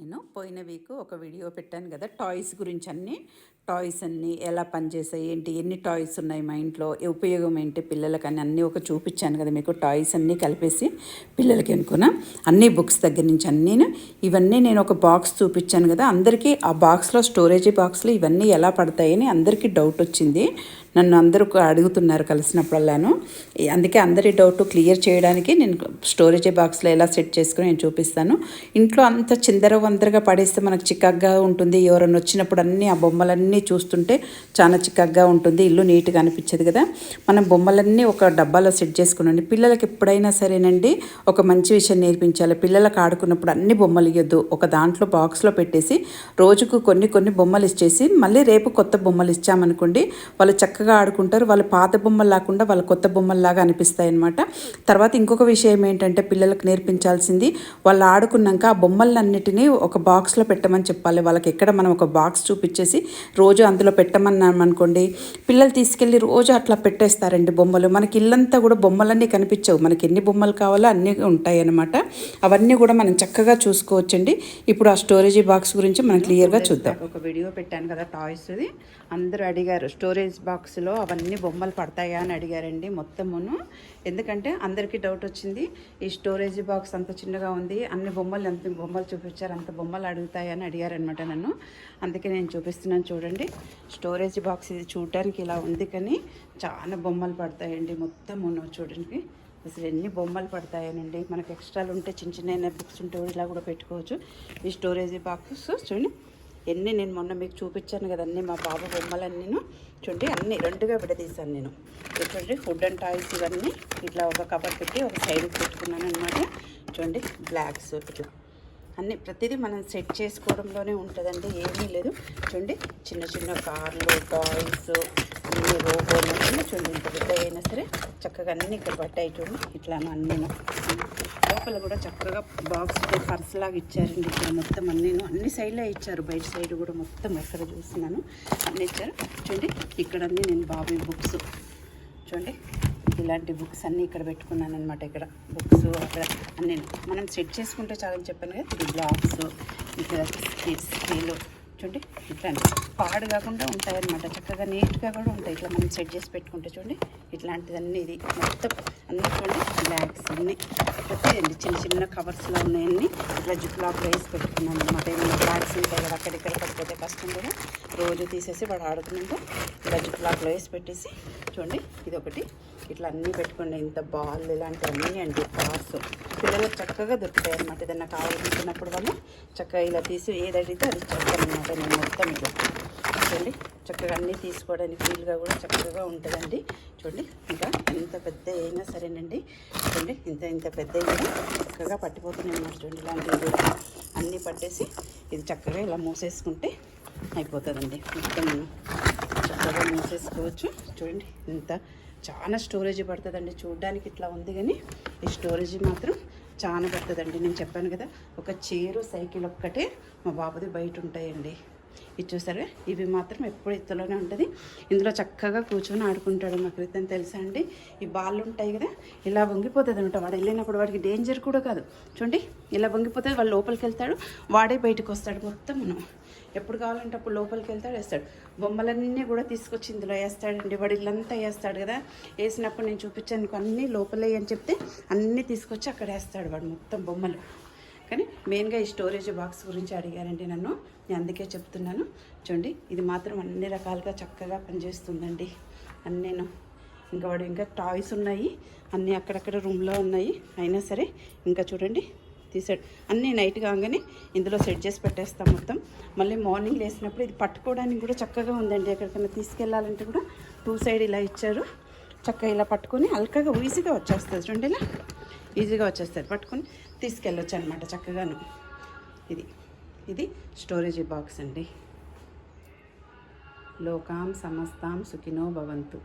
నేను పోయిన వీక్ ఒక వీడియో పెట్టాను కదా టాయ్స్ గురించి అన్ని టాయ్స్ అన్నీ ఎలా పనిచేసాయి ఏంటి ఎన్ని టాయ్స్ ఉన్నాయి మా ఇంట్లో ఏ ఉపయోగం ఏంటి పిల్లలకి అని అన్నీ ఒక చూపించాను కదా మీకు టాయ్స్ అన్నీ కలిపేసి పిల్లలకి అనుకున్నా. అన్ని బుక్స్ దగ్గర నుంచి అన్నీ ఇవన్నీ నేను ఒక బాక్స్ చూపించాను కదా అందరికీ ఆ బాక్స్లో స్టోరేజీ బాక్స్లో ఇవన్నీ ఎలా పడతాయని అందరికీ డౌట్ వచ్చింది. నన్ను అందరూ అడుగుతున్నారు కలిసినప్పుడల్లాను. అందుకే అందరి డౌట్ క్లియర్ చేయడానికి నేను స్టోరేజ్ బాక్స్లో ఎలా సెట్ చేసుకుని నేను చూపిస్తాను. ఇంట్లో అంత చిందరవ వందరగా పడేస్తే మనకు చికాగ్గా ఉంటుంది. ఎవరైనా వచ్చినప్పుడు అన్నీ ఆ బొమ్మలన్నీ చూస్తుంటే చాలా చికాగ్గా ఉంటుంది. ఇల్లు నీట్గా అనిపించదు కదా. మనం బొమ్మలన్నీ ఒక డబ్బాలో సెట్ చేసుకునండి. పిల్లలకి ఎప్పుడైనా సరేనండి ఒక మంచి విషయం నేర్పించాలి. పిల్లలకు ఆడుకున్నప్పుడు అన్ని బొమ్మలు ఇవ్వద్దు ఒక దాంట్లో బాక్స్లో పెట్టేసి రోజుకు కొన్ని కొన్ని బొమ్మలు ఇచ్చేసి మళ్ళీ రేపు కొత్త బొమ్మలు ఇచ్చామనుకోండి వాళ్ళు చక్కగా ఆడుకుంటారు. వాళ్ళు పాత బొమ్మలు లేకుండా వాళ్ళ కొత్త బొమ్మల్లాగా అనిపిస్తాయి అనమాట తర్వాత ఇంకొక విషయం ఏంటంటే పిల్లలకు నేర్పించాల్సింది వాళ్ళు ఆడుకున్నాక ఆ బొమ్మలన్నిటినీ ఒక బాక్స్లో పెట్టమని చెప్పాలి. వాళ్ళకి ఎక్కడ మనం ఒక బాక్స్ చూపించేసి రోజు అందులో పెట్టమన్నాం అనుకోండి పిల్లలు తీసుకెళ్ళి రోజు అట్లా పెట్టేస్తారండి బొమ్మలు. మనకి ఇల్లంతా కూడా బొమ్మలన్నీ కనిపించవు. మనకి ఎన్ని బొమ్మలు కావాలో అన్నీ ఉంటాయి అన్నమాట. అవన్నీ కూడా మనం చక్కగా చూసుకోవచ్చండి. ఇప్పుడు ఆ స్టోరేజీ బాక్స్ గురించి మనం క్లియర్గా చూద్దాం. ఒక వీడియో పెట్టాను కదా టాయ్స్ది. అందరూ అడిగారు స్టోరేజ్ బాక్స్లో అవన్నీ బొమ్మలు పడతాయా? అని అడిగారండి మొత్తమును. ఎందుకంటే అందరికీ డౌట్ వచ్చింది ఈ స్టోరేజ్ బాక్స్ అంత చిన్నగా ఉంది అన్ని బొమ్మలు ఎంత బొమ్మలు చూపించారు అంత బొమ్మలు అడుగుతాయని అడిగారనమాట నన్ను. అందుకే నేను చూపిస్తున్నాను చూడండి. స్టోరేజ్ బాక్స్ ఇది చూడటానికి ఇలా ఉంది కానీ చాలా బొమ్మలు పడతాయండి మొత్తం మొత్తమును చూడండి అసలు ఎన్ని బొమ్మలు పడతాయనండి. మనకు ఎక్స్ట్రాలు ఉంటే చిన్న చిన్న బుక్స్ ఉంటే ఇలా కూడా పెట్టుకోవచ్చు. ఈ స్టోరేజ్ బాక్స్ చూడండి. ఎన్ని నేను మొన్న మీకు చూపించాను కదండి మా బాబు బొమ్మలన్నీను. చూడండి అన్ని రెండుగా విడదీశాను నేను. చూడండి ఫుడ్ అండ్ టాయ్స్ ఇవన్నీ. ఇట్లా ఒక కవర్ పెట్టి ఒక సైడ్కి పెట్టుకున్నాను అనమాట చూడండి బ్లాక్స్ ఇట్లా. అన్ని ప్రతిదీ మనం సెట్ చేసుకోవడంలోనే ఉంటుందండి ఏమీ లేదు. చూడండి చిన్న చిన్న కార్లు టాయ్స్ అన్ని రోబోలు చూడండి ఇంత పెద్ద అయినా సరే చక్కగా అన్నీ ఇక్కడ పట్టాయి చూడండి. ఇట్లా అన్నీ లోపల కూడా చక్కగా బాక్స్ పర్స్ లాగా ఇచ్చారండి. ఇక్కడ మొత్తం అన్నీ అన్ని సైడ్లో ఇచ్చారు. బయట సైడ్ కూడా మొత్తం ఎక్కడ చూస్తున్నాను అన్నీ ఇచ్చారు. చూడండి ఇక్కడ అన్నీ నేను బాబీ బుక్స్ చూడండి. ఇలాంటి బుక్స్ అన్నీ ఇక్కడ పెట్టుకున్నాను అనమాట ఇక్కడ బుక్స్ అక్కడ అన్నీ మనం సెట్ చేసుకుంటే చాలని చెప్పాను కదా ఇది బ్లాక్స్ ఇక్కడ స్కేలు చూడండి ఇట్లా పాడు కాకుండా ఉంటాయన్నమాట. చక్కగా నీట్గా కూడా ఉంటాయి. ఇట్లా మనం సెట్ చేసి పెట్టుకుంటే చూడండి ఇట్లాంటిదన్నీ ఇది మొత్తం అన్నీ చూడండి బ్లాక్స్ అన్నీ. ప్రతిదండి చిన్న చిన్న కవర్స్లో ఉన్నాయన్నీ. ఇట్లా జిప్లాక్లో వేసి పెట్టుకున్నాను అనమాట ఏమైనా బ్లాక్స్ ఉంటాయి కదా అక్కడిక్కడ పడిపోతే కష్టం కదా. రోజు తీసేసి వాడు ఆడుకున్నాక ఇలా జిప్లాక్లో వేసి పెట్టేసి చూడండి ఇది ఒకటి ఇట్లా అన్నీ పెట్టుకోండి ఇంత బాల్ ఇలాంటివన్నీ అండి కార్స్ పిల్లలకు చక్కగా దొరుకుతాయి అనమాట ఏదైనా కావాలనుకున్నప్పుడు వాళ్ళు చక్కగా ఇలా తీసి ఏదడితే అది చెప్తానమాట నేను మొత్తం ఇట్లా చూడండి. చక్కగా అన్నీ తీసుకోవడానికి వీలుగా కూడా చక్కగా ఉంటుందండి. చూడండి. ఇంకా ఎంత పెద్ద అయినా సరేనండి. చూడండి. ఇంత ఇంత పెద్ద అయినా చక్కగా పట్టిపోతుంది అన్నమాట. చూడండి. ఇలాంటివి అన్నీ పట్టేసి ఇది చక్కగా ఇలా మూసేసుకుంటే అయిపోతుందండి. మొత్తం చక్కగా మూసేసుకోవచ్చు. చూడండి. ఇంత చాలా స్టోరేజ్ పడుతుందండి. చూడడానికి ఇట్లా ఉంది కానీ ఈ స్టోరేజ్ మాత్రం చాలా పడుతుందండి. నేను చెప్పాను కదా ఒక చీరు సైకిల్ ఒక్కటే మా బాబుది బయట ఉంటాయండి. ఇది చూసారా ఇవి మాత్రం ఎప్పుడు ఎత్తులోనే ఉంటుంది. ఇందులో చక్కగా కూర్చొని ఆడుకుంటాడు మా క్రితం తెలుసా అండి? ఈ బాళ్ళు ఉంటాయి కదా ఇలా వంగిపోతుంది అనమాట. వాడు వెళ్ళినప్పుడు వాడికి డేంజర్ కూడా కాదు. చూడండి ఇలా వంగిపోతుంది. వాడు లోపలికి వెళ్తాడు వాడే బయటకు వస్తాడు మొత్తం మనం. ఎప్పుడు కావాలంటే అప్పుడు లోపలికి వెళ్తాడు వేస్తాడు. బొమ్మలన్నీ కూడా తీసుకొచ్చి ఇందులో వేస్తాడండి. వాడు ఇల్లంతా వేస్తాడు కదా. వేసినప్పుడు నేను చూపించాను అన్నీ లోపలే అని చెప్తే అన్నీ తీసుకొచ్చి అక్కడ వేస్తాడు వాడు మొత్తం బొమ్మలు. కానీ మెయిన్గా ఈ స్టోరేజ్ బాక్స్ గురించి అడిగారండి నన్ను. నేను అందుకే చెప్తున్నాను. చూడండి ఇది మాత్రం అన్ని రకాలుగా చక్కగా పనిచేస్తుందండి. నేను ఇంకా వాడు ఇంకా టాయ్స్ ఉన్నాయి. అన్నీ అక్కడక్కడ రూమ్లో ఉన్నాయి. అయినా సరే ఇంకా చూడండి తీసాడు అన్నీ నైట్ కాగానే ఇందులో సెట్ చేసి పెట్టేస్తాం మొత్తం. మళ్ళీ మార్నింగ్ లేసినప్పుడు ఇది పట్టుకోవడానికి కూడా చక్కగా ఉందండి. ఎక్కడికైనా తీసుకెళ్ళాలంటే కూడా టూ సైడ్ ఇలా ఇచ్చారు. చక్కగా ఇలా పట్టుకొని అల్కగా ఈజీగా వచ్చేస్తుంది. చూడండి ఇలా ఈజీగా వచ్చేస్తుంది. పట్టుకొని తీసుకెళ్ళొచ్చు అనమాట చక్కగాను. ఇది ఇది స్టోరేజ్ బాక్స్ అండి. లోకాం సమస్తాం సుఖినో భవంతు.